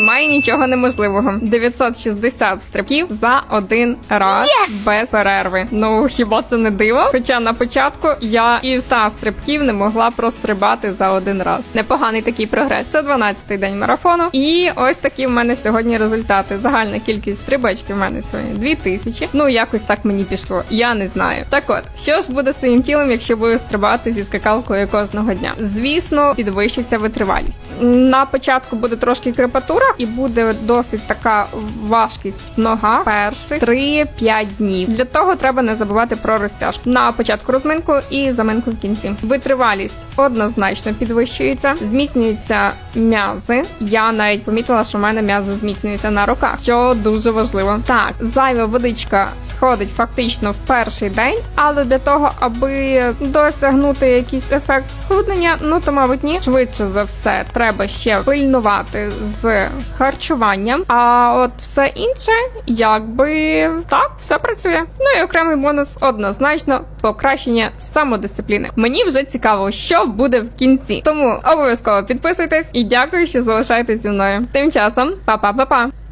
Немає нічого неможливого. 960 стрибків за один раз без перерви. Ну хіба це не диво? Хоча на початку я і 100 стрибків не могла прострибати за один раз. Непоганий такий прогрес. Це 12-й день марафону. І ось такі в мене сьогодні результати. Загальна кількість стрибочків в мене сьогодні 2000. Ну якось так мені пішло. Я не знаю. Так от, що ж буде з твоїм тілом, якщо будеш стрибати зі скакалкою кожного дня? Звісно, підвищиться витривалість. На початку буде трошки крепатура, і буде досить така важкість в ногах перших 3-5 днів. Для того треба не забувати про розтяжку. На початку розминку і заминку в кінці. Витривалість однозначно підвищується, зміцнюються м'язи. Я навіть помітила, що в мене м'язи зміцнюються на руках, що дуже важливо. Так, зайва водичка сходить фактично в перший день, але для того, аби досягнути якийсь ефект схуднення, ну то мабуть ні. Швидше за все, треба ще пильнувати з харчуванням. А от все інше, якби так, все працює. Ну і окремий бонус однозначно покращення самодисципліни. Мені вже цікаво, що буде в кінці. Тому обов'язково підписуйтесь і дякую, що залишаєтесь зі мною. Тим часом, па-па-па-па!